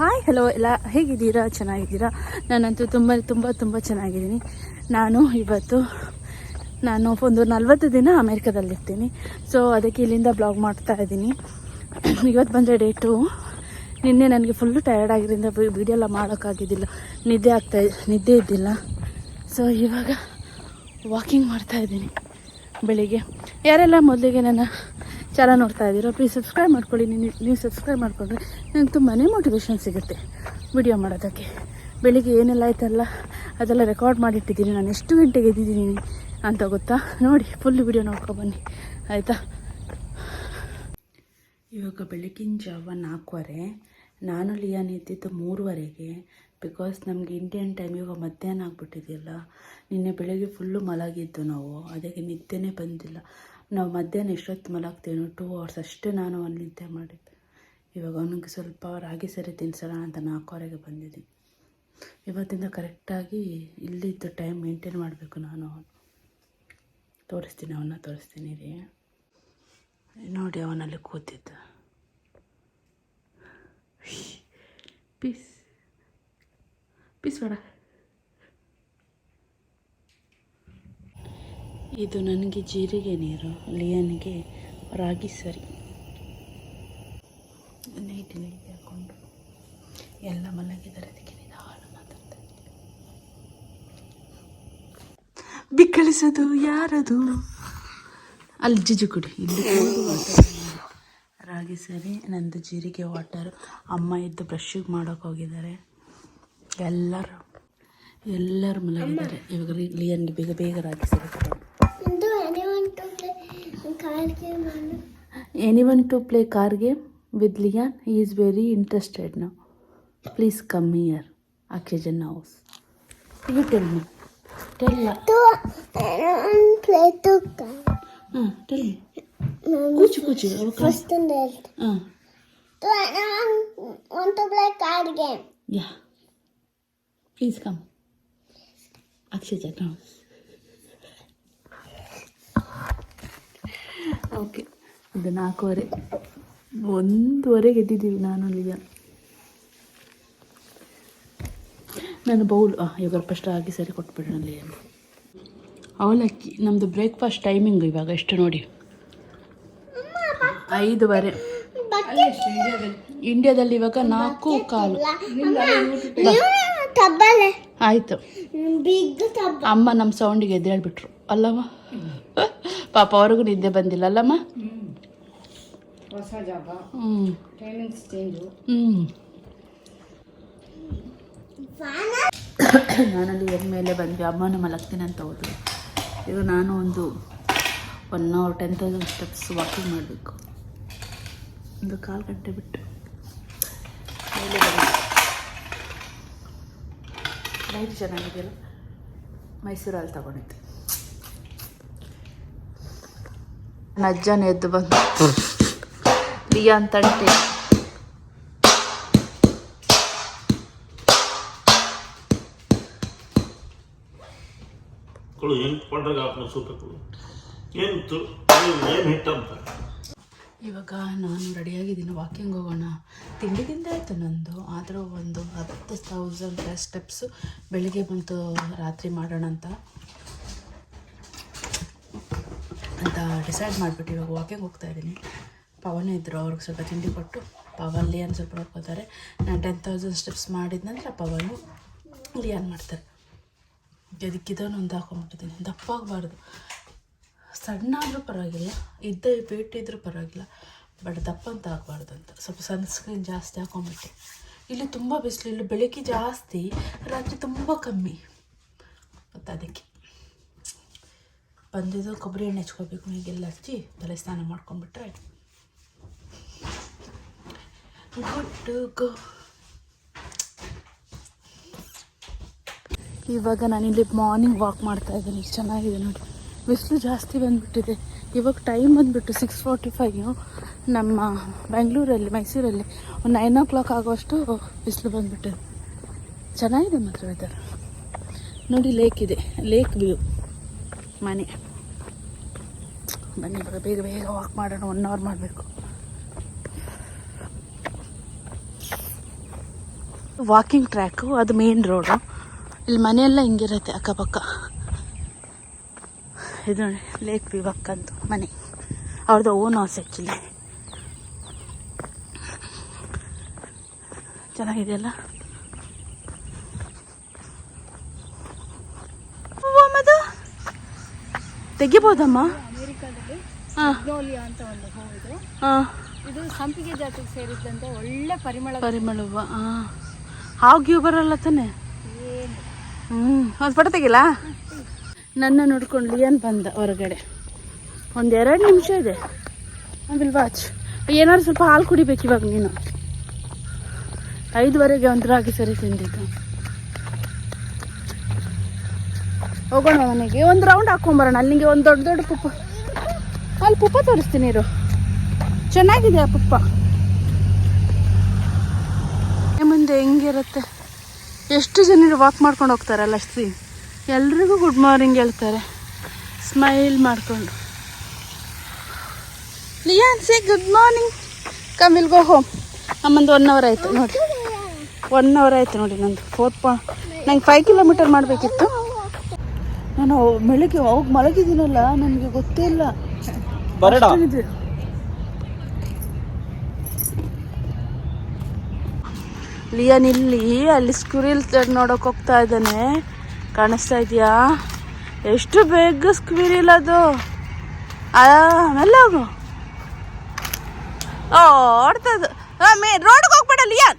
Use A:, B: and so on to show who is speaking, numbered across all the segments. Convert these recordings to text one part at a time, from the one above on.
A: Hi hello ಎಲ್ಲ ಹೇಗಿದ್ದೀರಾ? ಚೆನ್ನಾಗಿದ್ದೀರಾ? ನಾನಂತೂ ತುಂಬ ತುಂಬ ತುಂಬ ಚೆನ್ನಾಗಿದ್ದೀನಿ. ನಾನು ಇವತ್ತು, ನಾನು ಒಂದು ನಲ್ವತ್ತು ದಿನ ಅಮೇರಿಕಾದಲ್ಲಿರ್ತೀನಿ. ಸೊ ಅದಕ್ಕೆ ಇಲ್ಲಿಂದ ಬ್ಲಾಗ್ ಮಾಡ್ತಾ ಇದ್ದೀನಿ. ಇವತ್ತು ಬಂದರೆ ಡೇಟು ನಿನ್ನೆ ನನಗೆ ಫುಲ್ಲು ಟಯರ್ಡ್ ಆಗಿದ್ದರಿಂದ ವೀಡಿಯೋ ಎಲ್ಲ ಮಾಡೋಕ್ಕಾಗಿದ್ದಿಲ್ಲ. ನಿದ್ದೆ ಆಗ್ತಾ ನಿದ್ದೆ ಇದ್ದಿಲ್ಲ. ಸೊ ಇವಾಗ ವಾಕಿಂಗ್ ಮಾಡ್ತಾ ಇದ್ದೀನಿ ಬೆಳಿಗ್ಗೆ. ಯಾರೆಲ್ಲ ಮೊದಲಿಗೆ ನನ್ನ ಚಾನಲ್ ನೋಡ್ತಾ ಇದ್ದೀರೋ ಪ್ಲೀಸ್ ಸಬ್ಸ್ಕ್ರೈಬ್ ಮಾಡ್ಕೊಳ್ಳಿ. ನೀವು ನೀವು ಸಬ್ಸ್ಕ್ರೈಬ್ ಮಾಡಿಕೊಂಡ್ರೆ ನನಗೆ ತುಂಬಾ ಮೋಟಿವೇಶನ್ ಸಿಗುತ್ತೆ ವಿಡಿಯೋ ಮಾಡೋದಕ್ಕೆ. ಬೆಳಿಗ್ಗೆ ಏನೆಲ್ಲ ಆಯ್ತಲ್ಲ, ಅದೆಲ್ಲ ರೆಕಾರ್ಡ್ ಮಾಡಿಟ್ಟಿದ್ದೀನಿ ನಾನು. ಎಷ್ಟು ಗಂಟೆಗೆ ಎದ್ದಿದ್ದೀನಿ ಅಂತ ಗೊತ್ತಾ? ನೋಡಿ ಫುಲ್ ವಿಡಿಯೋ ನೋಡ್ಕೊಬನ್ನಿ ಆಯಿತಾ? ಇವಾಗ ಬೆಳಗಿನ ಜಾವ ನಾಲ್ಕುವರೆ. ನಾನು ಲಿಯಾನ್ ಎದ್ದಿದ್ದು ಮೂರುವರೆಗೆ. ಬಿಕಾಸ್ ನಮಗೆ ಇಂಡಿಯನ್ ಟೈಮ್ ಇವಾಗ ಮಧ್ಯಾಹ್ನ ಆಗಿಬಿಟ್ಟಿದೆಯಲ್ಲ, ನಿನ್ನೆ ಬೆಳಗ್ಗೆ ಫುಲ್ಲು ಮಲಗಿದ್ದು ನಾವು. ಅದಕ್ಕೆ ನಿದ್ದೆನೇ ಬಂದಿಲ್ಲ. ನಾವು ಮಧ್ಯಾಹ್ನ ಎಷ್ಟೊತ್ತು ಮಲಗ್ತೇನೋ ಟೂ ಅವರ್ಸ್ ಅಷ್ಟೇ ನಾನು ಅಲ್ಲಿ ನಿದ್ದೆ ಮಾಡಿದ್ದೆ. ಇವಾಗ ಅವನಿಗೆ ಸ್ವಲ್ಪ ರಾಗಿ ಸರಿ ತಿನ್ಸೋಣ ಅಂತ ನಾಲ್ಕುವರೆಗೆ ಬಂದಿದ್ದೀನಿ. ಇವತ್ತಿಂದ ಕರೆಕ್ಟಾಗಿ ಇಲ್ಲಿದ್ದು ಟೈಮ್ ಮೇಂಟೈನ್ ಮಾಡಬೇಕು ನಾನು. ತೋರಿಸ್ತೀನಿ ಅವನ್ನ, ತೋರಿಸ್ತೀನಿ ರೀ ನೋಡಿ ಅವನಲ್ಲಿ ಕೂತಿದ್ದ. ಪೀಸ್ ಪೀಸ್ ಬೇಡ. ಇದು ನನಗೆ ಜೀರಿಗೆ ನೀರು ಲಿಯನ್ಗೆ ರಾಗಿ ಸರಿ. ನೈಟ್ ನೈಟ್ ಹಾಕೊಂಡು ಎಲ್ಲ ಮಲಗಿದ್ದಾರೆ ಅದಕ್ಕೆ ನಿಧಾನ ಮಾತಾಡ್ತಾ. ಬಿಕ್ಕಳಿಸೋದು ಯಾರದು? ಅಲ್ಲಿ ಜಿಜು ಕುಡಿ ಇಲ್ಲಿ ರಾಗಿ ಸರಿ ನಂದು ಜೀರಿಗೆ ವಾಟರ್ ಅಮ್ಮ ಇದ್ದು ಬ್ರಷಿಗೆ ಮಾಡೋಕೆ ಹೋಗಿದ್ದಾರೆ. ಎಲ್ಲರೂ ಎಲ್ಲರೂ ಮಲಗಿದ್ದಾರೆ. ಇವಾಗ ಲಿಯನ್ಗೆ ಬೇಗ ಬೇಗ ರಾಗಿ ಸರಿ
B: anyone to play
A: car game with leon He is very interested now. Please come here, occasion house. You tell me. Tell
B: me To play to car.
A: Uh, tell me. kuch kuch
B: first and last
A: Uh.
B: To um, want to play card game.
A: Yeah. Please come. Akshay Janaus. Okay. ಇದು ನಾಲ್ಕೂವರೆ. ಒಂದೂವರೆ ಎದ್ದಿದ್ದೀವಿ ನಾನು ಲಿಯನ್ ನಾನು bowl ಇವಾಗ first ಆಗಿ ಸರಿ ಕೊಟ್ಬಿಡೋಣ ಲಿಯನ್ ಅವಲಕ್ಕಿ ನಮ್ಮದು ಬ್ರೇಕ್ಫಾಸ್ಟ್ ಟೈಮಿಂಗ್ ಇವಾಗ ಎಷ್ಟು ನೋಡಿ. ಐದುವರೆ. ಇಂಡಿಯಾದಲ್ಲಿ ಇವಾಗ ನಾಲ್ಕು ಕಾಲು. ಆಯಿತು. ಅಮ್ಮ ನಮ್ಮ ಸೌಂಡಿಗೆ ಎದ್ದೇಳ್ಬಿಟ್ರು. ಅಲ್ಲಮ್ಮ? ಪಾಪ ಅವ್ರಿಗೂ ನಿದ್ದೆ ಬಂದಿಲ್ಲ ಅಲ್ಲಮ್ಮ?
C: ಹೊಸ
A: ಜಾಬ
C: ಟೈಮಿಂಗ್ಸ್ ಚೇಂಜು
A: ನಾನಲ್ಲಿ ಮೇಲೆ ಬಂದ್ವಿ ಅಮ್ಮನ ಮಲಗ್ತೀನಿ ಅಂತ ಹೋದ್ರು ಈಗ ನಾನು ಒಂದು one hour ten thousand steps walking ಮಾಡಬೇಕು. ಒಂದು ಕಾಲು ಗಂಟೆ ಬಿಟ್ಟು ಮೇಲೆ ಬಂದು ಲೈಟ್ ಚೆನ್ನಾಗಿದೆಯಲ್ಲ? ಮೈಸೂರಲ್ಲಿ ತಗೊಂಡಿದ್ದೆ ನನ್ನ ಅಜ್ಜನ ಎದ್ದು ಬಂದು ಲಿಯಾ ಅಂತಂಟೆ. ಇವಾಗ ನಾನು ರೆಡಿಯಾಗಿದ್ದೀನಿ ವಾಕಿಂಗ್ ಹೋಗೋಣ. ತಿಂಡಿದಿಂದ ಆಯಿತು ನಂದು ಆದರೂ ಒಂದು ಹತ್ತು ತೌಸಂಡ್ ಸ್ಟೆಪ್ಸು ಬೆಳಿಗ್ಗೆ ಬಂತು ರಾತ್ರಿ ಮಾಡೋಣ ಅಂತ ಅಂತ ಡಿಸೈಡ್ ಮಾಡಿಬಿಟ್ಟು ಇವಾಗ ವಾಕಿಂಗ್ ಹೋಗ್ತಾ ಇದ್ದೀನಿ. ಪವನೇ ಇದ್ದರು ಅವ್ರಿಗೆ ಸ್ವಲ್ಪ ತಿಂಡಿ ಕೊಟ್ಟು ಪವನ್ ಲಿಯಾನ್ ಸ್ವಲ್ಪ ನೋಡ್ಕೋತಾರೆ ನಾನು ಟೆನ್ ತೌಸಂಡ್ ಸ್ಟೆಪ್ಸ್ ಮಾಡಿದ ನಂತರ ಪವನು ಲಿಯಾನ್ ಮಾಡ್ತಾರೆ. ಅದಕ್ಕಿದನ್ನು ಒಂದು ಹಾಕೊಂಡ್ಬಿಟ್ಟಿದ್ದೀನಿ ದಪ್ಪ ಆಗಬಾರ್ದು. ಸಣ್ಣ ಆದರೂ ಪರವಾಗಿಲ್ಲ, ಇದ್ದೇ ಇದ್ದರೂ ಪರವಾಗಿಲ್ಲ, ಬಟ್ ದಪ್ಪ ಅಂತ ಆಗಬಾರ್ದು ಅಂತ. ಸ್ವಲ್ಪ ಸನ್ಸ್ಕ್ರೀನ್ ಜಾಸ್ತಿ ಹಾಕೊಂಡ್ಬಿಟ್ಟೆ. ಇಲ್ಲಿ ತುಂಬ ಬಿಸಿಲು, ಇಲ್ಲಿ ಬೆಳಗ್ಗೆ ಜಾಸ್ತಿ, ರಾತ್ರಿ ತುಂಬ ಕಮ್ಮಿ. ಮತ್ತು ಅದಕ್ಕೆ ಬಂದಿದ್ದು ಕೊಬ್ಬರಿ ಎಣ್ಣೆ ಹಚ್ಕೋಬೇಕು ಹೀಗೆಲ್ಲ ಹಚ್ಚಿ, ತಲೆ ಸ್ನಾನ ಮಾಡ್ಕೊಂಡ್ಬಿಟ್ರೆ ಗುಡ್ ಗೋ. ಇವಾಗ ನಾನಿಲ್ಲಿ ಮಾರ್ನಿಂಗ್ ವಾಕ್ ಮಾಡ್ತಾ ಇದ್ದೀನಿ, ಚೆನ್ನಾಗಿದೆ ನೋಡಿ. ಬಿಸಿಲು ಜಾಸ್ತಿ ಬಂದುಬಿಟ್ಟಿದೆ. ಇವಾಗ ಟೈಮ್ ಬಂದುಬಿಟ್ಟು ಸಿಕ್ಸ್ ಫೋರ್ಟಿ ಫೈವ್ ನಮ್ಮ ಬೆಂಗಳೂರಲ್ಲಿ ಮೈಸೂರಲ್ಲಿ ಒಂದು ನೈನ್ ಓ ಕ್ಲಾಕ್ ಆಗುವಷ್ಟು ಬಿಸಿಲು ಬಂದುಬಿಟ್ಟಿದೆ. ಚೆನ್ನಾಗಿದೆ ಮಾತ್ರ ವೆದರ್ ನೋಡಿ ಲೇಕ್ ಇದೆ ಲೇಕ್ ವ್ಯೂ ಮನೆ. ಬನ್ನಿ ಬೇಗ ಬೇಗ ಬೇಗ ವಾಕ್ ಮಾಡೋಣ ಒನ್ ಅವರ್ ಮಾಡಬೇಕು. ವಾಕಿಂಗ್ ಟ್ರ್ಯಾಕು ಅದು ಮೇನ್ ರೋಡು ಇಲ್ಲಿ ಮನೆಯೆಲ್ಲ ಹಿಂಗಿರುತ್ತೆ, ಅಕ್ಕಪಕ್ಕ. ಇದು ಲೇಕ್ ವಿವಕ್ ಅಂತ ಮನೆ. ಅವ್ರದ್ದು ಓನ್ ಹೌಸ್ ಆ್ಯಕ್ಚುಲಿ ಚೆನ್ನಾಗಿದೆಯಲ್ಲ ಹೂವ ಮದು ತೆಗಿಬೋದಮ್ಮ?
C: ಅಮೆರಿಕಾದಲ್ಲಿ
A: ಹಾಂ.
C: ಮ್ಯಾಗ್ನೋಲಿಯಾ ಅಂತ ಒಂದು ಹೂ ಇದು. ಇದು ಸಂಪಿಗೆ ಜಾತಿಗೆ ಸೇರಿದ್ದಂತೆ ಒಳ್ಳೆ ಪರಿಮಳ
A: ಪರಿಮಳ ಹೂವ ಹಾವು ಬರಲ್ಲ ತಾನೆ?
C: ಏನು?
A: ಹ್ಞೂ ಒಂದು ಫೋಟೋ ತೆಗಿಲ್ಲ ನನ್ನ ನೋಡ್ಕೊಂಡು ಲಿಯನ್ ಬಂದ ಹೊರಗಡೆ. ಒಂದು ಎರಡು ನಿಮಿಷ ಇದೆ. ವಿಲ್ ವಾಚ್ ಏನಾದ್ರು ಸ್ವಲ್ಪ ಹಾಲು ಕುಡಿಬೇಕು ಇವಾಗ ನೀನು. ಐದುವರೆಗೆ ಒಂದು ರಾಗಿ ಸರಿ ತಿಂದಿದ್ದು. ಹೋಗೋಣ ಮನೆಗೆ. ಒಂದು ರೌಂಡ್ ಹಾಕೊಂಬರೋಣ. ಅಲ್ಲಿಗೆ ಒಂದು ದೊಡ್ಡ ದೊಡ್ಡ ಪುಪ್ಪ. ಅಲ್ಲಿ ಪುಪ್ಪ ತೋರಿಸ್ತೀನಿ ಇರು. ಚೆನ್ನಾಗಿದೆ ಆ ಪುಪ್ಪ ಮುಂದೆ ಹೆಂಗಿರುತ್ತೆ? ಎಷ್ಟು ಜನರು ವಾಕ್ ಮಾಡ್ಕೊಂಡು ಹೋಗ್ತಾರಲ್ಲ ಸಿ ಎಲ್ರಿಗೂ ಗುಡ್ ಮಾರ್ನಿಂಗ್ ಹೇಳ್ತಾರೆ. ಸ್ಮೈಲ್ ಮಾಡಿಕೊಂಡು. ಲಿಯಾನ್ ಸಿ ಗುಡ್ ಮಾರ್ನಿಂಗ್ ಕಮಿಲ್ ಗೋ ಹೋಮ್ ನಮ್ಮಂದು ಒನ್ ಅವರ್ ಆಯಿತು, ನೋಡಿ. ಒನ್ ಅವರ್ ಆಯಿತು ನೋಡಿ ನಂದು. ಫೋರ್ ಪಾ ನಂಗೆ ಫೈವ್ ಕಿಲೋಮೀಟರ್ ಮಾಡಬೇಕಿತ್ತು. ನಾನು ಬೆಳಿಗ್ಗೆ ಅವಾಗ ಮಲಗಿದ್ದೀನಲ್ಲ ನನಗೆ ಗೊತ್ತೇ ಇಲ್ಲ. ಲಿಯನ್ ಇಲ್ಲಿ ಅಲ್ಲಿ ಸ್ಕ್ವಿರಿಲ್ ನೋಡೋಕೆ ಹೋಗ್ತಾ ಇದ್ದಾನೆ. ಕಾಣಿಸ್ತಾ ಇದೆಯಾ? ಎಷ್ಟು ಬೇಗ ಸ್ಕ್ವಿರಿಲ್ ಅದು. ಆಮೇಲೆ ಹೋಗು. ಓಡ್ತದ ರೋಡ್ಗೆ ಹೋಗ್ಬೇಡ ಲಿಯನ್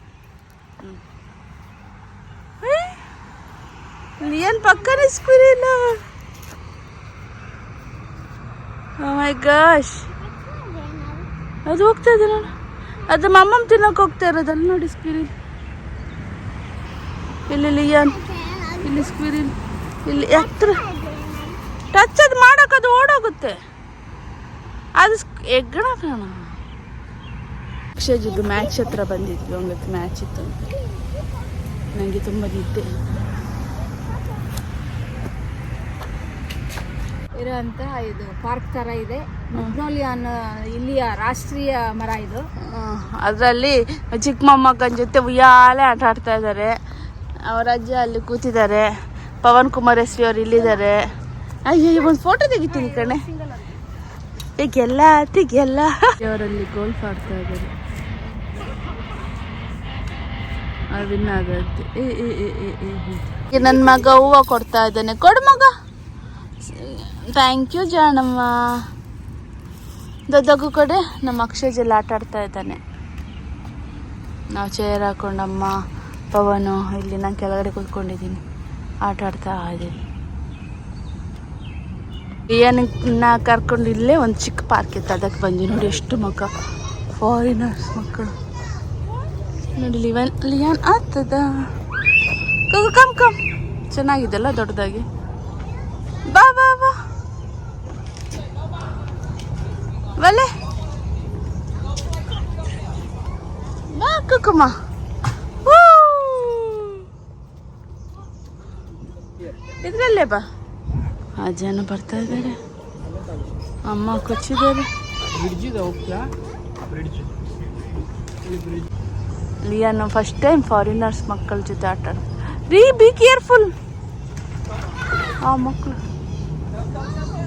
A: ಲಿಯನ್ ಪಕ್ಕನೇ ಸ್ಕ್ವಿರಿಲ್ ಮೈ ಗಾಶ್ ಅದು ಹೋಗ್ತಾ ಇದೆ ನೋಡು ಅದು ಮಮ್ಮಮ್ ತಿನ್ನೋಕೆ ಹೋಗ್ತಾ ಇರೋದಲ್ಲ ನೋಡಿ ಸ್ಕ್ವಿರಿಲ್ ಇಲ್ಲಿ. ಲಿಯನ್. ಇಲ್ಲಿ ಸ್ಕ್ವಿರಿಲ್ ಇಲ್ಲಿ. ಹತ್ರ ಟಚ್ ಅದು ಮಾಡೋಕೆ ಅದು ಓಡೋಗುತ್ತೆ. ಅದು ಹೆಗ್ಗಣ ಕಾಣ ಇದು ಮ್ಯಾಚ್ ಹತ್ರ ಬಂದಿದ್ವಿ ಒಂದು ಮ್ಯಾಚ್ ಇತ್ತು ನನಗೆ ತುಂಬ ನಿದ್ದೆ.
C: ಇರೋಂಥ ಇದು ಪಾರ್ಕ್ ತರ ಇದೆ. ಇಲ್ಲಿಯ ರಾಷ್ಟ್ರೀಯ ಮರ ಇದು.
A: ಅದರಲ್ಲಿ ಚಿಕ್ಕ ಮೊಮ್ಮಕ್ಕನ ಜೊತೆ ಉಯ್ಯಾಲೆ ಆಟ ಆಡ್ತಾ ಇದ್ದಾರೆ ಅವರ ಅಜ್ಜ ಅಲ್ಲಿ ಕೂತಿದ್ದಾರೆ. ಪವನ್ ಕುಮಾರ್ ಎಸ್ ಪಿ ಅವ್ರು ಇಲ್ಲಿದ್ದಾರೆ. ಅಯ್ಯೋ ಒಂದು ಫೋಟೋ ತೆಗಿತೀನಿ ಕಣೆ. ತೆಗೆಲ್ಲ ತೆಗೆಲ್ಲ ಅವರಲ್ಲಿ ಗೋಲ್ಫ್ ಆಡ್ತಾ ಇದ್ದಾರೆ. ಅದನ್ನ ಆಗತ್ತೆ ನನ್ನ ಮಗ ಹೂವು ಕೊಡ್ತಾ ಇದ್ದಾನೆ. ಕೊಡು ಮಗ. ಥ್ಯಾಂಕ್ ಯು ಜಾಣಮ್ಮ ದೊಡ್ಡಗು ಕಡೆ ನಮ್ಮ ಅಕ್ಷಯಜಲ್ಲಿ ಆಟ ಆಡ್ತಾ ಇದ್ದಾನೆ. ನಾವು ಚೇರ್ ಹಾಕೊಂಡಮ್ಮ, ಪವನು, ಇಲ್ಲಿ ನಾನು ಕೆಳಗಡೆ ಕೂತ್ಕೊಂಡಿದ್ದೀನಿ. ಆಟ ಆಡ್ತಾ ಇದ್ದೀನಿ ಏನನ್ನ ಕರ್ಕೊಂಡು ಇಲ್ಲೇ ಒಂದು ಚಿಕ್ಕ ಪಾರ್ಕ್ ಇತ್ತು, ಅದಕ್ಕೆ ಬಂದ್ವಿ. ನೋಡಿ ಎಷ್ಟು ಮಕ್ಕ ಫಾರಿನರ್ಸ್ ಮಕ್ಕಳು. ನೋಡಿ, ಲಿವನ್, ಲಿಯಾನ್ ಆಗ್ತದ. ಕಮ್ ಕಮ್ ಚೆನ್ನಾಗಿದೆಲ್ಲ ದೊಡ್ಡದಾಗಿ? ಬಾ ಬಾ ಬಾ ಬಲೆ ಬಾ ಕುಕುಮ ಇದ್ರಲ್ಲೇ ಬಾ ಆ ಜನ ಬರ್ತಾ ಇದ್ದಾರೆ ಅಮ್ಮ ಕೊಚ್ಚಿದ್ದಾರೆ ಲಿಯಾನು ಫಸ್ಟ್ ಟೈಮ್ ಫಾರಿನರ್ಸ್ ಮಕ್ಕಳ ಜೊತೆ ಆಟ ರೀ ಬಿ ಕೇರ್ಫುಲ್ ಆ ಮಕ್ಕಳು Thank you.